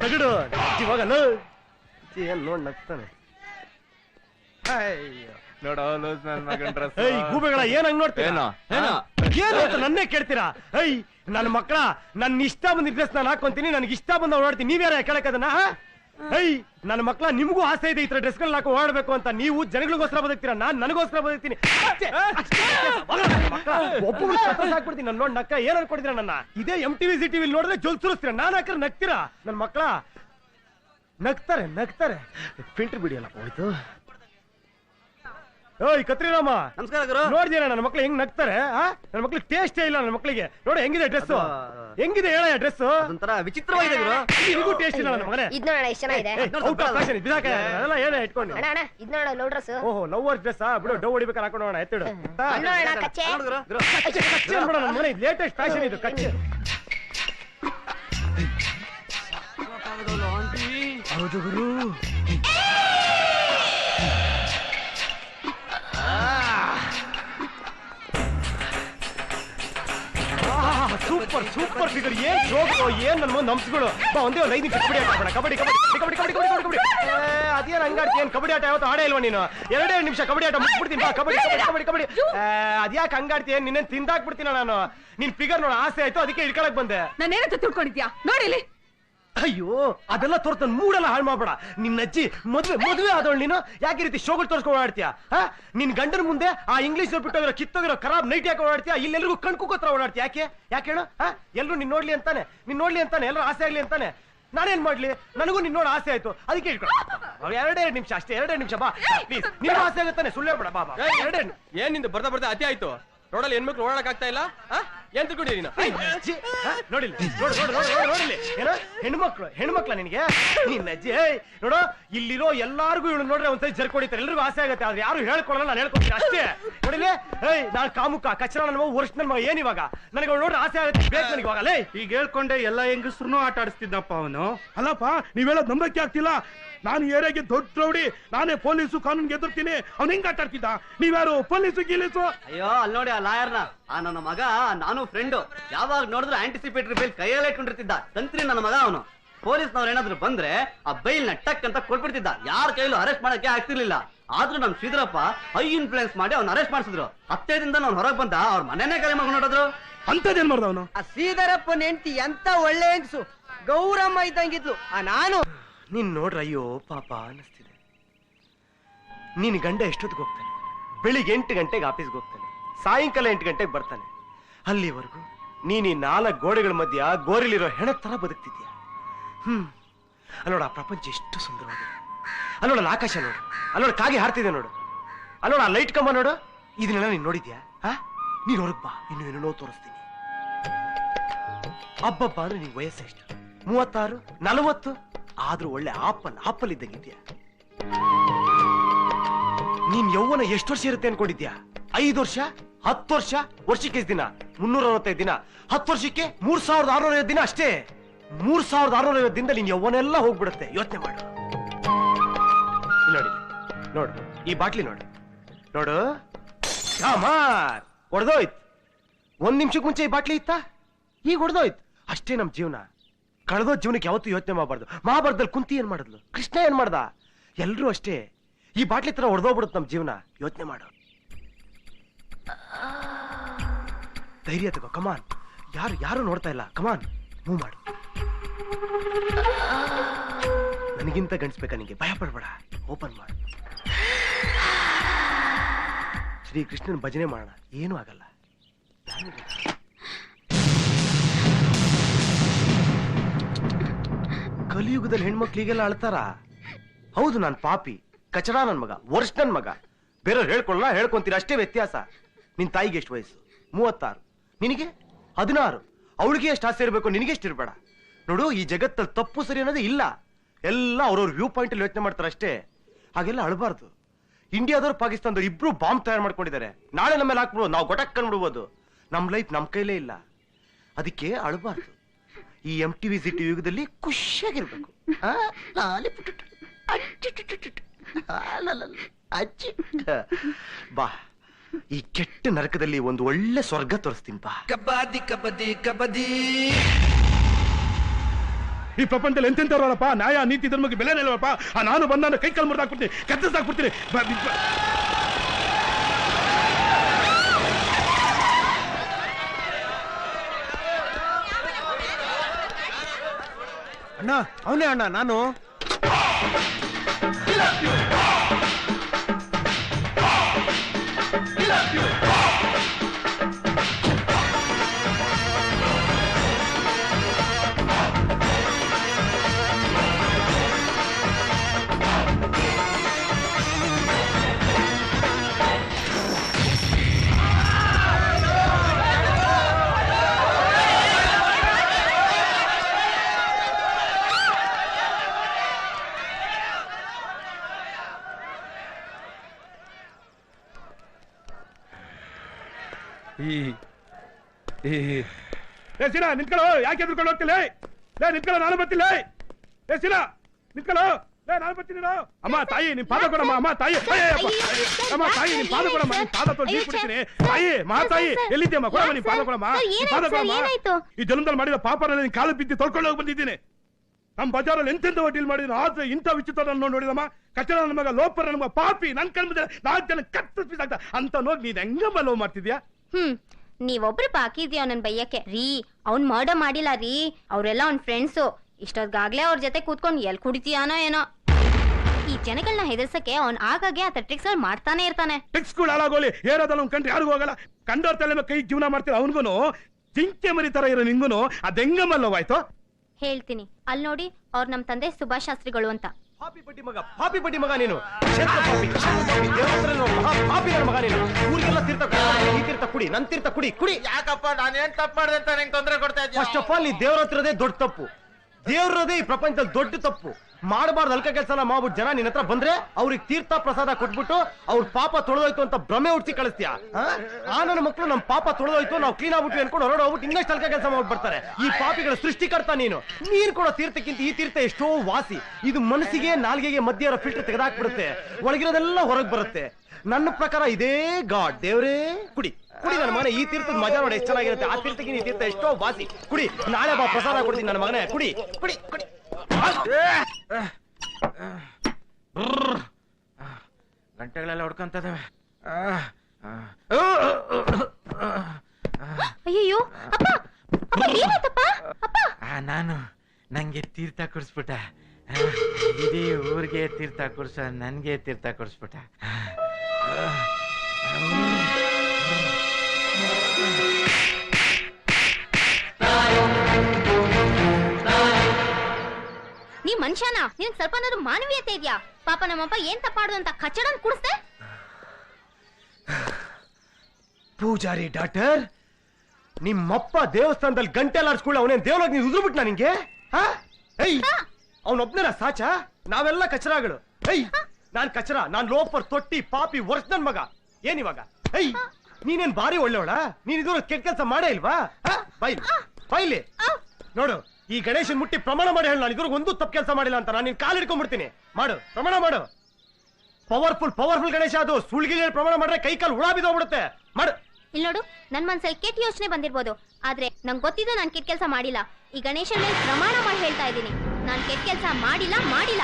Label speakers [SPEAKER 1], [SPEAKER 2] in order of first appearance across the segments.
[SPEAKER 1] ತಗಡು. ಇವಾಗಲ್ಲ ಏನ್ ನೋಡ್ ನಗ್ತಾನೆ. ಅಯ್ಯೋ.
[SPEAKER 2] ನೋಡೋ ಲೂಸ್ ನನ್ ಮಗನ್ ಡ್ರೆಸ್
[SPEAKER 1] ಏಯ್ ಗೂಬೆಗಳ ಏನ್ ಹಂಗ್ ನೋಡ್ತೀರಾ?
[SPEAKER 2] ಏನೋ? ಏನೋ?
[SPEAKER 1] ಏನು ಅಂತ ನನ್ನೇ ಕೇಳ್ತೀರಾ? ಏಯ್ ನನ್ನ ಮಕ್ಕಳ ನನ್ನ ಇಷ್ಟ ಬಂದ ಡ್ರೆಸ್ ನಾನು ಹಾಕೊಂತೀನಿ ನನಗೆ ಇಷ್ಟ ಬಂದ ಓಡಾಡ್ತೀನಿ. ನೀವ್ಯಾರ ಕೇಳಕ್ ಅದನ್ನ ಆ? ನನ್ನ ಮಕ್ಕಳ ನಿಮಗೂ ಆಸೆ ಇದೆ ಈ ತರ ಡ್ರೆಸ್ಗಳನ್ನ ಹಾಕಿ ಓಡಬೇಕು ಅಂತ. ನೀವು ಜನಗಳಿಗೋಸ್ಕರ ಬದುಕ್ತೀರಾ? ನಾನ್ ನನಗೋಸ್ಕರ ಬದುಕ್ತೀನಿ. ಕತ್ತರ್ಸ್ ಹಾಕ್ಬಿಡ್ತೀನಿ ನನ್ನ ನೋಡಿ ನಕ್ಕ ಏನ್ ಅನ್ಕೊಂಡಿದ್ದೀರಾ ನನ್ನ? ಇದೇ ಎಂ ಟಿವಿ ಸಿ ಟಿವಿ ನೋಡಿದ್ರೆ ಜೊಲ್ ಸುರಿಸ್ತೀರಾ? ನಾನ್ ಹಾಕಿದ್ರೆ ನಗ್ತೀರಾ? ನನ್ನ ಮಕ್ಕಳ ನಗ್ತಾರೆ ನಗ್ತಾರೆ. ಫಿಲ್ಟರ್ ಬಿಡಿಯಲ್ಲ ಹೋಯ್ತು. ಓಯ್ ಕತ್ರಿರಾಮ.
[SPEAKER 3] ನಮಸ್ಕಾರ ಗುರು.
[SPEAKER 1] ನೋಡಿದೇನ ನನ್ನ ಮಕ್ಳು ಹೆಂಗ್ ನಗ್ತಾರೆ ಆ? ನನ್ನ ಮಕ್ಳಿಗೆ ಟೇಸ್ಟೇ ಇಲ್ಲ ನನ್ನ ಮಕ್ಳಿಗೆ. ನೋಡಿ ಹೆಂಗಿದೆ ಡ್ರೆಸ್ ಹೆಂಗಿದೆ ಹೇಳ ಡ್ರೆಸ್
[SPEAKER 3] ಒಂಥರ ವಿಚಿತ್ರವಾಗಿದೆ ಗುರು.
[SPEAKER 1] ನಿಮಗೂ ಟೇಸ್ಟ್ ಇಲ್ಲ ನನ್ನ ಮಗನೇ.
[SPEAKER 4] ಇದ್ ನೋಡೋಣ ಎಷ್ಟು ಚೆನ್ನಾಗಿದೆ.
[SPEAKER 1] ಔಟ್ ಆಫ್ ಫ್ಯಾಷನ್ ಬಿಸಾಕ ಅದೆಲ್ಲ ಏನೇ ಇಟ್ಕೊಂಡು.
[SPEAKER 4] ಅಣ್ಣ ಅಣ್ಣ ಇದ್ ನೋಡ ಲವ್ ಡ್ರೆಸ್
[SPEAKER 1] ಓಹೋ ಲವರ್ ಡ್ರೆಸ್ ಬಿಡು ಡವ್ ಹೊಡಿಬೇಕಾರೆ ಹಾಕೊಂಡು ಹೋಗೋಣ ಎತ್ತಿಡು.
[SPEAKER 4] ನೋಡೋಣ ಕಚ್ಚೆ.
[SPEAKER 3] ನೋಡು ಗುರು. ಗುರು
[SPEAKER 1] ಕಚ್ಚೆ ಅನ್ಬೇಡ ನನ್ನ ಮನೆ ಲೇಟೆಸ್ಟ್ ಫ್ಯಾಷನ್ ಇದು ಕಚ್ಚೆ. ಹೌದು ಗುರು. ಸೂಪರ್ ಫಿಗರ್ ಏನ್ ಜೋಕು ಏನ್ ನನ್ನ ಮುಂದೆ ಬಾ, ಒಂದೇ ಒಂದು ಐದು ನಿಮಿಷ ಕಬಡ್ಡಿ ಆಟ ಕಬಡ್ಡಿ ಕಬಡ್ಡಿ ಕಬಡ್ಡಿ ಕಬಡ್ಡಿ ಕಬಡ್ಡಿ ಕಬಡ್ಡಿ ಅದೇನ್ ಹಂಗಾಡ್ತಿ, ಏನು ಕಬಡ್ಡಿ ಆಟ ಯಾವತ್ತು ಆಡೇ ಇಲ್ವಾ ನೀನು? ಎರಡೇ ನಿಮಿಷ ಕಬಡ್ಡಿ ಆಟ ಮುಗ್ಬಿಡ್ತೀನಿ ಬಾ, ಕಬಡ್ಡಿ ಕಬಡ್ಡಿ ಕಬಡ್ಡಿ ಕಬಡ್ಡಿ. ಅದ್ಯಾಕೆ ಹಂಗಾಡ್ತಿ, ಏನ್ ನಿನ್ನ ತಿಂದಾಕ್ಬಿಡ್ತೀನ ನಾನು? ನಿನ್ ಫಿಗರ್ ನೋಡ, ಆಸೆ ಆಯ್ತು, ಅದಕ್ಕೆ ಇಳ್ಕೊಳಕ್ ಬಂದೆ.
[SPEAKER 5] ನಾನೇನಂತ ತಿಳ್ಕೊಂಡಿದ್ಯಾ? ನೋಡಿಲಿ
[SPEAKER 1] ಅಯ್ಯೋ, ಅದೆಲ್ಲ ತೋರ್ತ ಮೂಡೆಲ್ಲ ಹಾಳು ಮಾಡ್ಬೇಡ. ನಿನ್ನ ಅಜ್ಜಿ ಮದ್ವೆ ಮದ್ವೆ ಆದವಳು ನೀನು? ಯಾಕೆ ರೀತಿ ಶೋಗಳು ತೋರ್ಸ್ಕೊಂಡು ಓಡಾಡ್ತೀಯ? ನಿನ್ ಗಂಡನ ಮುಂದೆ ಆ ಇಂಗ್ಲಿಷ್ ಬಿಟ್ಟೋಗಿರೋ, ಕಿತ್ತೋಗಿರೋ ಖರಾಬ್ ನೈಟ್ ಯಾಕೆ ಓಡಾಡ್ತೀಯ? ಇಲ್ಲೆಲ್ಲರಿಗೂ ಕಣ್ಕುಕೋತ್ರ ಓಡಾಡ್ತೀಯ? ಯಾಕೆ? ಯಾಕೆ ಹೇಳು? ಹಾ? ಎಲ್ರು ನಿನ್ ನೋಡ್ಲಿ ಅಂತಾನೆ. ನಿನ್ ನೋಡ್ಲಿ ಅಂತಾನೆ. ಎಲ್ಲರೂ ಆಸೆ ಆಗ್ಲಿ ಅಂತಾನೆ. ನಾನೇನ್ ಮಾಡ್ಲಿ? ನನಗೂ ನಿನ್ ನೋಡ ಆಸೆ ಆಯ್ತು. ಅದಕ್ಕೆ ಇಟ್ಕೊ ಎರಡೇ ನಿಮಿಷ ಅಷ್ಟೇ, ಎರಡೇ ನಿಮಿಷ ಬಾ. ಪ್ಲೀಸ್ ನಿನ್ ಆಸೆ ಆಗುತ್ತಾನೆ. ಸುಳ್ಳೇ ಬೇಡ, ಬಾ ಬಾ. ಎರಡೇ
[SPEAKER 2] ಏನ್ ನಿಂದು ಬರ್ತಾ ಬರ್ತಾ ಅತಿ ಆಯ್ತು? ರೋಡಲ್ಲಿ ಹೆಣ್ಮಕ್ಳು ಓಡಾಡಕ್ ಆಗ್ತಾ ಇಲ್ಲ? ಆ? ಕೊಡಿ ನೀನು?
[SPEAKER 1] ನೋಡಿಲ್ಲ ನೋಡು ನೋಡು ನೋಡು ನೋಡು ನೋಡಿಲ್ಲ. ಏನೋ ಹೆಣ್ಮಕ್ಳು ಹೆಣ್ಮಕ್ಳ ನಿನಗೆ? ನಿನ್ನ ಅಜ್ಜಿ ನೋಡು ಇಲ್ಲಿರೋ ಎಲ್ಲಾರ್ಗೂ ಇವಳು ನೋಡ್ರೆ ಒಂದ್ಸರಿ ಜರ್ಕೊಡಿತಾರೆ. ಎಲ್ಲರಿಗೂ ಆಸೆ ಆಗುತ್ತೆ ಆದ್ರೆ ಯಾರು ಹೇಳ್ಕೊಳ್ಳಲ್ಲ ನಾನು ಹೇಳ್ಕೊಡ್ತೀನಿ ಅಷ್ಟೇ. ನೋಡಿಲ್ಲ ಏಯ್ ನಾನು ಕಾಮುಕ ಕಚ್ಚರ ನನ್ನ ಮಗ ವರ್ಷ ನನ್ನ ಮಗ ಏನ್ ಇವಾಗ? ನನಗೆ ಅವಳು ನೋಡ್ರೆ ಆಸೆ ಆಗುತ್ತೆ ಬೇಕು ನನಗೆ ಇವಾಗಲೇ
[SPEAKER 6] ಈಗ ಹೇಳ್ಕೊಂಡೆ ಎಲ್ಲ ಹೆಂಗಸ್ರು ಆಟ ಆಡಿಸ್ತಿದ್ದಪ್ಪ ಅವನು. ಅಲ್ಲಪ್ಪ ನೀವೆಲ್ಲ ಹೇಳೋದ್ ನಂಬಕ್ಕೆ ಆಗ್ತಿಲ್ಲ. ನಾನು ಏರಿಯಾಗೆ ದೊಡ್ಡ ರೌಡಿ ನಾನೇ ಪೊಲೀಸು ಕಾನೂನ್ಗೆ ಎದುರ್ತೀನಿ ಅವ್ನು ಹಿಂಗ್ ಆಟಾಡ್ತಿದ್ದ ನೀವ್ಯಾರು ಪೊಲೀಸು ಗೀಲೀಸು?
[SPEAKER 3] ಅಯ್ಯೋ ಅಲ್ಲಿ ನೋಡಿ ಆ ಲಾಯರ್ನ. ಆ ನನ್ನ ಮಗ ನಾನು ಫ್ರೆಂಡು ಯಾವಾಗ ನೋಡಿದ್ರು ಆಂಟಿಸಿಪೇಟರಿ ಬೈಲ್ ಕೈಯಲ್ಲಿ ಇಟ್ಕೊಂಡಿರ್ತಿದ್ದ. ತಂತ್ರಿ ನನ್ನ ಮಗ ಅವನು. ಪೊಲೀಸ್ನವ್ರು ಏನಾದ್ರು ಬಂದ್ರೆ ಆ ಬೈಲ್ನ ಟಕ್ ಅಂತ ಕೊಟ್ಬಿಡ್ತಿದ್ದ. ಯಾರ ಕೈಲೂ ಅರೆಸ್ಟ್ ಮಾಡಕ್ಕೆ ಆಗ್ತಿರ್ಲಿಲ್ಲ. ಆದ್ರೂ ನಮ್ ಶ್ರೀಧರಪ್ಪ ಹೈ ಇನ್ಫ್ಲೂಯೆನ್ಸ್ ಮಾಡಿ ಅವ್ನ ಅರೆಸ್ಟ್ ಮಾಡಿಸಿದ್ರು. ಹತ್ತೈದಿಂದ ನಾನು ಹೊರಗೆ ಬಂದ ಅವ್ರ ಮನೆನೇ ಕರೆ ಮಗ ನೋಡಿದ್ರು.
[SPEAKER 6] ಅಂತದೇನ್ ಮಾಡ್ದ ಅವನು?
[SPEAKER 7] ಆ ಶ್ರೀಧರಪ್ಪನ ಹೆಂಡತಿ ಎಂತ ಒಳ್ಳೆ ಹೆಂಗಸು. ಗೌರಮ್ಮ ಇದ್ದಂಗಿದ್ಲು. ಆ ನಾನು.
[SPEAKER 1] ನೀನ್ ನೋಡ್ರ ಅಯ್ಯೋ ಪಾಪ ಅನ್ನಿಸ್ತಿದೆ. ನೀನ್ ಗಂಡ ಎಷ್ಟೊತ್ತಿಗೆ ಹೋಗ್ತಾನೆ? ಬೆಳಿಗ್ಗೆ ಎಂಟು ಗಂಟೆಗೆ ಆಫೀಸ್ಗೆ ಹೋಗ್ತಾನೆ. ಸಾಯಂಕಾಲ ಎಂಟು ಗಂಟೆಗೆ ಬರ್ತಾನೆ. ಅಲ್ಲಿವರೆಗೂ ನೀನ್ ಈ ನಾಲ್ಕು ಗೋಡೆಗಳ ಮಧ್ಯ ಗೋರಿಲಿರೋ ಹೆಣ ತರ ಬದುಕ್ತಿದ್ಯಾ? ಹ್ಮ್. ಅಲ್ಲೋಡ, ಆ ಪ್ರಪಂಚ ಎಷ್ಟು ಸುಂದರವಾಗಿದೆ. ಅಲ್ಲೋಡ, ಅಲ್ಲಿ ಆಕಾಶ ನೋಡು. ಅಲ್ಲೋಡ, ಕಾಗೆ ಹಾರ್ತಿದೆ ನೋಡು. ಅಲ್ಲೋಡ, ಆ ಲೈಟ್ ಕಂಬ ನೋಡು. ಇದನ್ನೆಲ್ಲ ನೀನ್ ನೋಡಿದ್ಯಾ? ಹಾ? ನೀನ್ ಹೊರಗ್ ಬಾ. ಇನ್ನು ಏನೇನೋ ತೋರಿಸ್ತೀನಿ. ಹಬ್ಬಬ್ಬ ಅಂದ್ರೆ ನಿನ್ ವಯಸ್ಸು ಎಷ್ಟು ಮೂವತ್ತಾರು, ನಲವತ್ತು ಆದ್ರೂ ಒಳ್ಳೆ ಆಪಲ್ ಆಪಲ್ ಇದ್ದಂಗಿದ್ಯಾ ನೀನ್ ಯೌವನ ಎಷ್ಟು ವರ್ಷ ಇರುತ್ತೆ ಅನ್ಕೊಂಡಿದ್ಯಾ? ಐದು ವರ್ಷ, ಹತ್ತು ವರ್ಷ, ವರ್ಷಕ್ಕೆ ದಿನ? ಮುನ್ನೂರ ಅರವತ್ತೈದು ದಿನ. ಹತ್ತು ವರ್ಷಕ್ಕೆ ಮೂರ್ ಸಾವಿರದ ಆರ್ನೂರ ಐವತ್ತು ದಿನ ಅಷ್ಟೇ. ಮೂರ್ ಸಾವಿರದ ಆರ್ನೂರ ಐವತ್ತು ದಿನದಲ್ಲಿ ನಿನ್ ಯೌವನ ಎಲ್ಲ ಹೋಗ್ಬಿಡುತ್ತೆ. ಯೋಚನೆ ಮಾಡು. ನೋಡಿ, ನೋಡು. ಈ ಬಾಟ್ಲಿ ನೋಡು. ನೋಡು. ಕಾಮಾರ್ ಹೊಡೆದೋಯ್ತು ಒಂದ್ ನಿಮಿಷಕ್ಕೆ ಮುಂಚೆ ಈ ಬಾಟ್ಲಿ ಇತ್ತಾ? ಈಗ ಹೊಡೆದೋಯ್ತು ಅಷ್ಟೇ ನಮ್ ಜೀವನ. ಕಳೆದೋ ಜೀವನಕ್ಕೆ ಯಾವತ್ತೂ ಯೋಚನೆ ಮಾಡಬಾರ್ದು. ಮಹಾಭಾರತದಲ್ಲಿ ಕುಂತಿ ಏನ್ ಮಾಡಿದ್ಲು? ಕೃಷ್ಣ ಏನ್ ಮಾಡ್ದ? ಎಲ್ರೂ ಅಷ್ಟೇ. ಈ ಬಾಟ್ಲಿ ತರ ಹೊಡೆದೋಗ್ಬಿಡುತ್ತೆ ನಮ್ಮ ಜೀವನ. ಯೋಚನೆ ಮಾಡು. ಧೈರ್ಯ ತಗೋ ಕಮಾನ್ ಯಾರು ಯಾರು ನೋಡ್ತಾ ಇಲ್ಲ. ಕಮಾನ್ ಮೂವ್ ಮಾಡು. ನನಗಿಂತ ಗಣಿಸ್ಬೇಕಾ ನಿಂಗೆ? ಭಯ ಪಡಬೇಡ. ಓಪನ್ ಮಾಡು. ಶ್ರೀ ಕೃಷ್ಣನ ಭಜನೆ ಮಾಡೋಣ. ಏನೂ ಆಗಲ್ಲ. ಕಲಿಯುಗದಲ್ಲಿ ಹೆಣ್ಮಕ್ಳಿಗೆಲ್ಲ ಅಳ್ತಾರ? ಹೌದು, ನಾನು ಪಾಪಿ. ಕಚಡ ನನ್ ಮಗ ವರ್ಷ ನನ್ ಮಗ. ಬೇರೆಯವ್ರು ಹೇಳ್ಕೊಳ್ಳ ಹೇಳ್ಕೊಂತೀರ, ಅಷ್ಟೇ ವ್ಯತ್ಯಾಸ. ನಿನ್ ತಾಯಿಗೆ ಎಷ್ಟು ವಯಸ್ಸು? ಮೂವತ್ತಾರು. ನಿನಗೆ? ಹದಿನಾರು. ಅವಳಿಗೆ ಎಷ್ಟು ಆಸೆ ಇರಬೇಕು, ನಿನಗೆ ಎಷ್ಟು ಇರಬೇಡ. ನೋಡು, ಈ ಜಗತ್ತಲ್ಲಿ ತಪ್ಪು ಸರಿ ಅನ್ನೋದು ಇಲ್ಲ. ಎಲ್ಲ ಅವ್ರವ್ರ ವ್ಯೂ ಪಾಯಿಂಟ್ ಅಲ್ಲಿ ಯೋಚನೆ ಮಾಡ್ತಾರೆ ಅಷ್ಟೇ. ಹಾಗೆಲ್ಲ ಅಳಬಾರ್ದು. ಇಂಡಿಯಾದವ್ರು, ಪಾಕಿಸ್ತಾನದವ್ರು ಇಬ್ರು ಬಾಂಬ್ ತಯಾರು ಮಾಡ್ಕೊಂಡಿದ್ದಾರೆ. ನಾಳೆ ನಮ್ಮ ಮೇಲೆ ನಾವು ಗೊಟಕ್ ಕಂಡ್ಬಿಡ್ಬೋದು. ನಮ್ ಲೈಫ್ ನಮ್ ಕೈಲೇ ಇಲ್ಲ. ಅದಕ್ಕೆ ಅಳಬಾರ್ದು. ಈ M T V C T ಯುಗದಲ್ಲಿ ಖುಷಿಯಾಗಿರ್ಬೇಕು ಆ? ಲಾಲಿ ಪುಟುಟು. ಅಚ್ಚುಟುಟುಟುಟು. ಆಲಲಲ. ಅಚ್ಚಿ. ಬಾ ಈ ಕೆಟ್ಟ ನರಕದಲ್ಲಿ ಒಂದು ಒಳ್ಳೆ ಸ್ವರ್ಗ ತೋರಿಸ್ತೀನಿ ಬಾ
[SPEAKER 6] ಈ ಪ್ರಪಂಚದಲ್ಲಿ ಎಂತೆಂತವ್ರಲ್ಲಪ್ಪ ನ್ಯಾಯ ನೀತಿ ಧರ್ಮಕ್ಕೆ ಬೆಲೆ ನಿಲ್ಲವಪ್ಪ ಆ ನಾನು ಬಂದ ಕೈ ಕಾಲು ಮುರಿದಾಕ್ಬಿಡ್ತೀನಿ ಕತ್ತರಿಸಾಕ್ಬಿಡ್ತೀನಿ ಬ- ಬ-
[SPEAKER 1] ಅಣ್ಣ ಅವನೇ ಅಣ್ಣ ನಾನು
[SPEAKER 6] ಏ ಸೀನಾ ನಿಂತ್ಕೊಳ್ಳೋ. ಯಾಕೆ ಎದ್ರುಕೊಂಡು ಹೋಗ್ತಿಲ್ಲ? ಲೇ ನಿಂತ್ಕೊಳ್ಳೋ ನಾನು ಬರ್ತಿಲ್ಲ. ಏ ಸೀನಾ ನಿಂತ್ಕೊಳ್ಳೋ. ಲೇ ನಾನು ಬರ್ತೀನಿ. ಅಮ್ಮ ತಾಯಿ ನಿಮ್ ಪಾದ ಕೊಡಮ್ಮ ಅಮ್ಮ. ತಾಯಿ ಅಮ್ಮ ತಾಯಿ ನಿಮ್ ಪಾದ ಕೊಡಮ್ಮ ನಿಮ್ ಪಾದ ತೊಳ್ದು ನೀರು ಕುಡಿತೀನಿ. ತಾಯಿ ಮಾ ತಾಯಿ ಎಲ್ಲಿದ್ದೀಯಮ್ಮ? ಕೊಡಮ್ಮ ನಿಮ್ ಪಾದ ಕೊಡಮ್ಮ. ನಿನ್ ಪಾದ ಕೊಡಮ್ಮ. ಈ ಜನ್ಮದಲ್ಲಿ ಮಾಡಿದ ಪಾಪನಲ್ಲಿ ನಿನ್ ಕಾಲು ಬಿದ್ದು ತೊಳ್ಕೊಂಡು ಹೋಗಿ ಬಂದಿದ್ದೀನಿ. ನಮ್ಮ ಬಜಾರಲ್ಲಿ ಎಂತೆಂತ ಡೀಲ್ ಮಾಡಿದ್ರು ಆದ್ರೆ ಇಂಥ ವಿಚಿತ್ರ ನಾನು ನೋಡಿದಮ್ಮ. ಕಚ್ಚಡ ನನ್ನ ಮಗ ಲೋಪರ ನನ್ನ ಮಗ ಪಾಪಿ ನನ್ ಕಣ್ಮುಂದೆ ನಾಲ್ಕು ಜನ ಕತ್ತು ಬಿಸಾಕ್ತ ಅಂತ ನೋಡಿ ನೀನ್ ಹೆಂಗಮ್ಮ ಲೋ ಮಾಡ್ತಿದ್ಯಾ?
[SPEAKER 8] ಹ್ಮ್. ನೀವೊಬ್ರು ಬಾಕಿ ಇದೆಯಾ ಅವನನ್ ಬೈಯಕ್ಕೆ. ರೀ ಅವ್ನ್ ಮರ್ಡರ್ ಮಾಡಿಲ್ಲ ರೀ. ಅವ್ರೆಲ್ಲ ಅವ್ನ್ ಫ್ರೆಂಡ್ಸು ಇಷ್ಟೊತ್ಗಾಗ್ಲೇ ಅವ್ರ ಜೊತೆ ಕೂತ್ಕೊಂಡು ಎಲ್ ಕುಡಿತೀಯಾನೋ ಏನೋ. ಈ ಜನಗಳನ್ನ ಹೆದರ್ಸಕ್ಕೆ ಅವ್ನ್ ಆಗಾಗೆ ಆ ಟ್ರಿಕ್ಸ್ ಮಾಡ್ತಾನೆ ಇರ್ತಾನೆ.
[SPEAKER 6] ಟಿಕ್ಸ್ಗಳು ಹಾಳಾಗೋಲಿ. ಏರೋದಲ್ಲ ಅವ್ನ್ ಕಂಡ್ರೆ ಯಾರಿಗೂ ಹೋಗಲ್ಲ. ಕಂಡೋರ್ ತಲೆ ಮೇಲೆ ಕೈ ಜೀವನ ಮಾಡ್ತೀರ ಅವನ್ಗುನು. ಜಿಂಕೆ ಮರಿ ತರ ಇರೋ ನಿಂಗುನು. ಆ ಲವ್ ಆಯ್ತು
[SPEAKER 8] ಹೇಳ್ತೀನಿ. ಅಲ್ಲಿ ನೋಡಿ ಅವ್ರ ನಮ್ ತಂದೆ ಸುಭಾಷ್ ಶಾಸ್ತ್ರಿಗಳು ಅಂತ.
[SPEAKER 1] ಪಾಪಿ ಪಟ್ಟಿ ಮಗ ಪಾಪಿ ಪಟ್ಟಿ ಮಗ ನೀನು. ಕ್ಷೇತ್ರ ಪಾಪಿ, ಪಾಪಿ, ನನ್ನ ಮಗ ನೀನು. ಊರಿಗೆಲ್ಲ ತೀರ್ಥ ಕೊಡು, ಈ ತೀರ್ಥ ಕುಡಿ ನನ್ ತೀರ್ಥ ಕುಡಿ ಕುಡಿ.
[SPEAKER 2] ಯಾಕಪ್ಪ ನಾನೇನ್ ತಪ್ಪು ಮಾಡಿದೆ ಅಂತ ನಂಗೆ ತೊಂದರೆ ಕೊಡ್ತಾ
[SPEAKER 1] ಫಸ್ಟ್ ಆಫ್ ಆಲ್ ಈ ದೇವ್ರ ಹತ್ರದೇ ದೊಡ್ಡ ತಪ್ಪು. ದೇವ್ರದೇ ಈ ಪ್ರಪಂಚದಲ್ಲಿ ದೊಡ್ಡ ತಪ್ಪು. ಮಾಡಬಾರ್ದು ಅಲ್ಕ ಕೆಲಸನ ಮಾಡ್ಬಿಟ್ಟು ಜನ ನಿನ್ನ ಹತ್ರ ಬಂದ್ರೆ ಅವ್ರಿಗೆ ತೀರ್ಥ ಪ್ರಸಾದ ಕೊಟ್ಬಿಟ್ಟು ಅವ್ರ ಪಾಪ ತೊಳೆದೋಯ್ತು ಅಂತ ಭ್ರಮೆ ಹುಡ್ಸಿ ಕಳಿಸ್ತೀಯಾ? ಆ? ನನ್ನ ಮಕ್ಕಳು ನಮ್ಮ ಪಾಪ ತೊಳೆದೋಯ್ತು, ನಾವು ಕ್ಲೀನ್ ಆಗ್ಬಿಟ್ಟು ಅನ್ಕೊಂಡು ಹೊರಡ ಹೋಗ್ಬಿಟ್ಟು ಇನ್ನಷ್ಟು ಅಲ್ಕ ಕೆಲಸ ಮಾಡ್ಬಿಡ್ತಾರೆ ಈ ಪಾಪಿಗಳ ಸೃಷ್ಟಿಕರ್ತ ನೀನು. ನೀರು ಕೊಡೋ ತೀರ್ಥಕ್ಕಿಂತ ಈ ತೀರ್ಥ ಎಷ್ಟೋ ವಾಸಿ. ಇದು ಮನಸ್ಸಿಗೆ ನಾಲ್ಗೆಗೆ ಮಧ್ಯ ಫಿಲ್ಟರ್ ತೆಗೆದಾಕ್ಬಿಡುತ್ತೆ. ಒಳಗಿರೋದೆಲ್ಲ ಹೊರಗೆ ಬರುತ್ತೆ. ನನ್ನ ಪ್ರಕಾರ ಇದೇ ಗಾಡ್. ದೇವ್ರೇ ಕುಡಿ. ಕುಡಿ ನನ್ನ ಮಗನೇ ಈ ತೀರ್ಥದ ಮಜಾ ನೋಡಿ ಎಷ್ಟು ಚೆನ್ನಾಗಿರುತ್ತೆ. ಆ ತೀರ್ಥಕ್ಕೆ ಈ ತೀರ್ಥ ಎಷ್ಟೋ ಬಾಸಿ ಕುಡಿ ನಾಳೆ ಬಾ ಪ್ರಸಾದ ಕೊಡ್ತೀನಿ ನನ್ನ ಮಗನೇ. ಕುಡಿ ಕುಡಿ ಕುಡಿ.
[SPEAKER 2] ಗಂಟೆಗಳೆಲ್ಲ ಹೊಡ್ಕೊಂತದವೆ.
[SPEAKER 8] ಅಯ್ಯೋ ಅಪ್ಪ! ಅಪ್ಪ ಏನಾಯ್ತಪ್ಪ? ಅಪ್ಪ!
[SPEAKER 9] ನಾನು ನಂಗೆ ತೀರ್ಥ ಕುಡಿಸ್ಬಿಟ್ಟ. ಆ, ಇಡೀ ಊರಿಗೆ ತೀರ್ಥ ಕೊಡ್ಸ ನನ್ಗೆ ತೀರ್ಥ ಕೊಡಿಸ್ಬಿಟ್ಟ.
[SPEAKER 8] ನೀ ಮನುಷ್ಯನ ನಿನ್ ಸ್ವಲ್ಪನಾದ್ರು ಮಾನವೀಯತೆ ಇದ್ಯಾ? ಪಾಪ ನಮ್ಮಪ್ಪ ಏನ್ ತಪ್ಪಾಡು ಅಂತ ಕಚ್ಚಡನ್ ಕುಡಿಸ್ದೆ?
[SPEAKER 1] ಪೂಜಾರಿ ಡಾಕ್ಟರ್ ನಿಮ್ಮಪ್ಪ ದೇವಸ್ಥಾನದಲ್ಲಿ ಗಂಟೆ ಆಡ್ಸ್ಕೊಳ್ಳಿ ಅವನೇನ್ ದೇವ್ರಾಗ ನೀವು ಉದುರ್ಬಿಟ್ನಾ ನಿಂಗೆ? ಹಾ? ಏಯ್ ಅವನೊಬ್ನೇನ ಸಾಚ? ನಾವೆಲ್ಲ ಕಚರಾಗಳು ಏಯ್ ನಾನ್ ಕಚರ ನಾನ್ ಲೋಪರ್ ತೊಟ್ಟಿ ಪಾಪಿ ವರ್ಷ ನನ್ ಮಗ ಏನಿವಾಗ ಏಯ್ ನೀನೇನ್ ಬಾರಿ ಒಳ್ಳೆವಳ? ನೀನ್ ಇದ್ರು ಕೆಟ್ಟ ಕೆಲಸ ಮಾಡೇ ಇಲ್ವಾ? ಹಾ? ಬೈಲಿ. ಬೈಲಿ. ನೋಡು ಈ ಗಣೇಶನ್ ಮುಟ್ಟಿ ಪ್ರಮಾಣ ಮಾಡಿ ಹೇಳಿ ನಾನು. ಇದ್ರಿಗೆ ಒಂದು ತಪ್ಪು ಕೆಲಸ ಮಾಡಿಲ್ಲ ಅಂತ ನಾನು ನಿನ್ ಕಾಲ್ ಹಿಡ್ಕೊಂಡ್ಬಿಡ್ತೀನಿ. ಮಾಡು ಪ್ರಮಾಣ ಮಾಡು. ಪವರ್ಫುಲ್ ಪವರ್ಫುಲ್ ಗಣೇಶ ಅದು. ಸುಳ್ಗಿಗೆ ಪ್ರಮಾಣ ಮಾಡ್ರೆ ಕೈ ಕಾಲು ಹುಳ ಬಿದ್ದೋಗ್ಬಿಡುತ್ತೆ ಮಾಡು.
[SPEAKER 8] ಇಲ್ಲಿ ನೋಡು ನನ್ ಮನ್ಸಲ್ಲಿ ಕೆಟ್ಟ ಯೋಚನೆ ಬಂದಿರ್ಬೋದು. ಆದ್ರೆ ನಂಗೆ ಗೊತ್ತಿದ್ದು ನಾನು ಕೆಟ್ಟ ಕೆಲಸ ಮಾಡಿಲ್ಲ. ಈ ಗಣೇಶನ್ ಮೇಲೆ ಪ್ರಮಾಣ ಮಾಡಿ ಹೇಳ್ತಾ ಇದ್ದೀನಿ. ನಾನು ಕೆಟ್ಟ ಕೆಲಸ ಮಾಡಿಲ್ಲ ಮಾಡಿಲ್ಲ.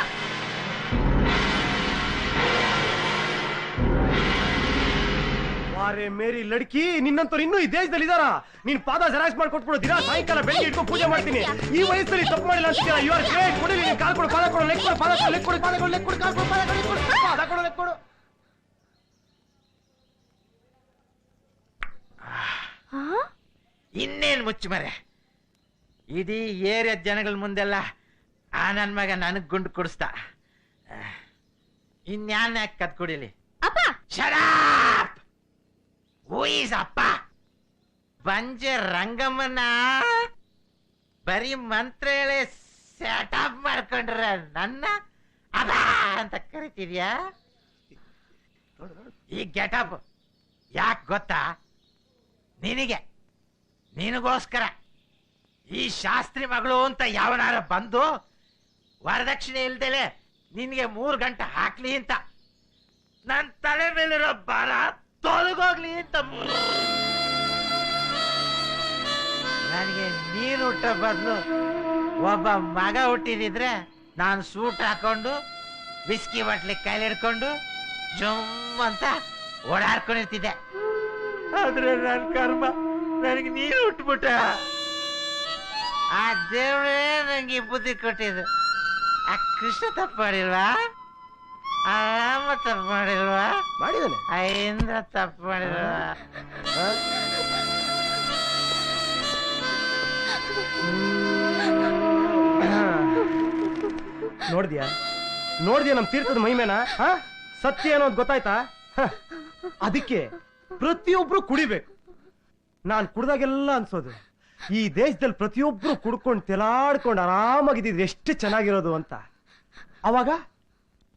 [SPEAKER 1] ವಾರೆ ಮೇರಿ ಲಡ್ಕಿ ನಿನ್ನಂತವ್ರು ಇನ್ನೂ ಈ ದೇಶದಲ್ಲಿ ಇದಾರ ನೀನ್ ಪಾದ ಜೆರಾಕ್ಸ್ ಮಾಡಿ ಕೊಟ್ಬಿಡು ದಿನ ಸಾಯಂಕಾಲ ಬೆಳಿಗ್ಗೆ ಇಟ್ಕೊಂಡು ಪೂಜೆ ಮಾಡ್ತೀನಿ. ಈ ವಯಸ್ಸಲ್ಲಿ ತಪ್ಪು ಮಾಡಿಲ್ಲ ಅಂತೀರಾ ಯು ಆರ್ ಗ್ರೇಟ್ ಕೊಡಿ ನೀನ್ ಕಾಲ್ ಕೊಡು ಪಾದ ಕೊಡು ಲೆಕ್ ಕೊಡು ಪಾದ ಕೊಡು ಲೆಕ್ ಕೊಡು ಪಾದ ಕೊಡು ಲೆಕ್ ಕೊಡು ಕಾಲ್ ಕೊಡು ಪಾದ ಕೊಡು ಲೆಕ್ ಕೊಡು ಪಾದ ಕೊಡು ಲೆಕ್ ಕೊಡು.
[SPEAKER 9] ಇನ್ನೇನ್ ಮುಚ್ಚು ಮರೆ ಇಡೀ ಏರಿಯಾ ಜನಗಳ ಮುಂದೆಲ್ಲ ಆ ನನ್ ಮಗ ನನಗ್ ಗುಂಡು ಕೊಡಿಸ್ತಾ. ಇನ್ಯಾನ್ ಯಾಕೆ ಕತ್ ಕುಡಿಲಿ
[SPEAKER 8] ಅಪ್ಪ
[SPEAKER 9] ಶರಾಪ್ ಹೂಯಿಸ್ ಅಪ್ಪ. ಬಂಜೆ ರಂಗಮ್ಮನ ಬರೀ ಮಂತ್ರ ಹೇಳಿ ಸೆಟಪ್ ಮಾಡ್ಕೊಂಡ್ರೆ ನನ್ನ ಅದ ಅಂತ ಕರಿತಿದ್ಯಾ? ಈ ಗೆಟಪ್ ಯಾಕೆ ಗೊತ್ತಾ? ನಿನಗೆ, ನಿನಗೋಸ್ಕರ ಈ ಶಾಸ್ತ್ರಿ ಮಗಳು ಅಂತ ಯಾವನಾರ ಬಂದು ವರದಕ್ಷಿಣೆ ಇಲ್ದೇಲೆ ನಿನಗೆ ಮೂರು ಗಂಟೆ ಹಾಕ್ಲಿ ಅಂತ ನನ್ನ ತಲೆ ಮೇಲಿರೋ ಭಾರ ತೊಲಗೋಗ್ಲಿ ಅಂತ. ನನಗೆ ನೀನು ಹುಟ್ಟ ಬದಲು ಒಬ್ಬ ಮಗ ಹುಟ್ಟಿದಿದ್ರೆ ನಾನು ಸೂಟ್ ಹಾಕೊಂಡು ಬಿಸ್ಕಿ ಬಾಟ್ಲಿ ಕೈಲಿ ಹಿಡ್ಕೊಂಡು ಜಮ್ ಅಂತ ಓಡಾಡ್ಕೊಂಡಿರ್ತಿದ್ದೆ. ಆದ್ರೆ ನನ್ನ ಕರ್ಮ ನನಗೆ ನೀನು ಹುಟ್ಬಿಟ್ಟ ಆ ದೇವ್ರೇ ನಂಗೆ ಬುದ್ಧಿ ಕೊಟ್ಟಿದ್ದು. ಆ ಕೃಷ್ಣ ತಪ್ಪು ಮಾಡಿಲ್ವಾ ಆ ರಾಮ ತಪ್ಪು ಮಾಡಿಲ್ವಾ?
[SPEAKER 1] ಮಾಡಿದಾನೆ
[SPEAKER 9] ಐಂದ್ರ ತಪ್ಪು ಮಾಡಿಲ್ವಾ?
[SPEAKER 1] ನೋಡ್ದ್ಯಾ? ನೋಡ್ದ್ಯಾ ನಮ್ ತೀರ್ಥದ ಮಹಿಮೇನ? ಹಾ ಸತ್ಯ ಏನೋ ಅಂತ ಗೊತ್ತಾಯ್ತಾ? ಹ. ಅದಕ್ಕೆ ಪ್ರತಿಯೊಬ್ರು ಕುಡಿಬೇಕು. ನಾನ್ ಕುಡ್ದಾಗೆಲ್ಲ ಅನ್ಸೋದು. ಈ ದೇಶದಲ್ಲಿ ಪ್ರತಿಯೊಬ್ರು ಕುಡ್ಕೊಂಡು ತೆಲಾಡ್ಕೊಂಡು ಆರಾಮಾಗಿದ್ದಿದ್ರೆ ಎಷ್ಟು ಚೆನ್ನಾಗಿರೋದು ಅಂತ. ಅವಾಗ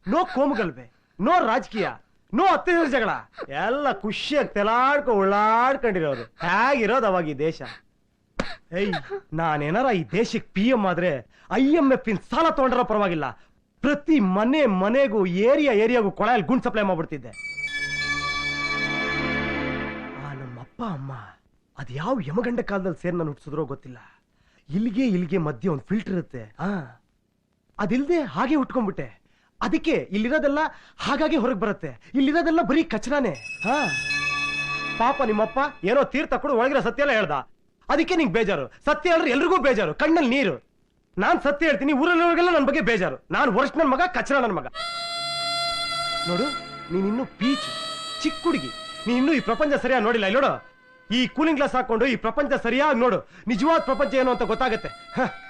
[SPEAKER 1] ನೋ ಕೋಮುಗಲ್ಬೆ, ನೋ ರಾಜಕೀಯ, ನೋ ಅತ್ಯಂತ ಜಗಳ ಎಲ್ಲ ಖುಷಿಯಾಗಿ ತೆಲಾಡ್ಕೊ ಉಳ್ಳಾಡ್ಕೊಂಡಿರೋದು ಹೇಗಿರೋದು ಅವಾಗ ಈ ದೇಶ? ಏಯ್, ನಾನೇನಾರ ಈ ದೇಶಕ್ಕೆ ಪಿ ಎಂ ಆದ್ರೆ ಐ ಎಂ ಎಫ್ ಇನ್ ಸಾಲ ತಗೊಂಡ್ರ ಪರವಾಗಿಲ್ಲ. ಪ್ರತಿ ಮನೆ ಮನೆಗೂ, ಏರಿಯಾ ಏರಿಯಾಗೂ ಕೊಳಯಲ್ಲಿ ಗುಂಡ್ ಸಪ್ಲೈ ಮಾಡ್ಬಿಡ್ತಿದ್ದೆ. ಆ ನಮ್ಮ ಅಪ್ಪ, ಅಮ್ಮ, ಅದು ಯಾವ ಯಮಗಂಡ ಕಾಲದಲ್ಲಿ ಸೇರ್ ನಾನು ಹುಟ್ಟಿಸಿದ್ರೋ ಗೊತ್ತಿಲ್ಲ. ಇಲ್ಲಿಗೆ ಇಲ್ಲಿಗೆ ಮಧ್ಯೆ ಒಂದು ಫಿಲ್ಟರ್ ಇರುತ್ತೆ. ಆ ಅದಿಲ್ಲದೆ ಹಾಗೆ ಉಟ್ಕೊಂಡ್ಬಿಟ್ಟೆ. ಅದಕ್ಕೆ ಇಲ್ಲಿರೋದೆಲ್ಲ ಹಾಗಾಗಿ ಹೊರಗೆ ಬರುತ್ತೆ. ಇಲ್ಲಿರೋದೆಲ್ಲ ಬರೀ ಕಚರಾನೇ. ಹಾ. ಪಾಪ ನಿಮ್ಮಪ್ಪ ಏನೋ ತೀರ್ಥ ಕೊಡು ಒಳಗಿರೋ ಸತ್ಯ ಎಲ್ಲ ಹೇಳ್ದ. ಅದಕ್ಕೆ ನಿಂಗೆ ಬೇಜಾರು. ಸತ್ಯ ಹೇಳಿದ್ರೆ ಎಲ್ರಿಗೂ ಬೇಜಾರು. ಕಣ್ಣಲ್ಲಿ ನೀರು. ನಾನ್ ಸತ್ಯ ಹೇಳ್ತೀನಿ ಊರಲ್ಲಿರೋರಿಗೆಲ್ಲ ನನ್ನ ಬಗ್ಗೆ ಬೇಜಾರು. ನಾನು ವರ್ಷ ನನ್ನ ಮಗ ಕಚರ ನನ್ನ ಮಗ. ನೋಡು ನೀನಿನ್ನೂ ಪೀಚ್ ಚಿಕ್ಕ ಹುಡುಗಿ. ನೀನ್ ಇನ್ನೂ ಈ ಪ್ರಪಂಚ ಸರಿಯಾಗಿ ನೋಡಿಲ್ಲ. ಇಲ್ಲಿ ನೋಡು ಈ ಕೂಲಿಂಗ್ ಗ್ಲಾಸ್ ಹಾಕೊಂಡು ಈ ಪ್ರಪಂಚ ಸರಿಯಾಗಿ ನೋಡು. ನಿಜವಾದ ಪ್ರಪಂಚ ಏನು ಅಂತ ಗೊತ್ತಾಗತ್ತೆ. ಹ.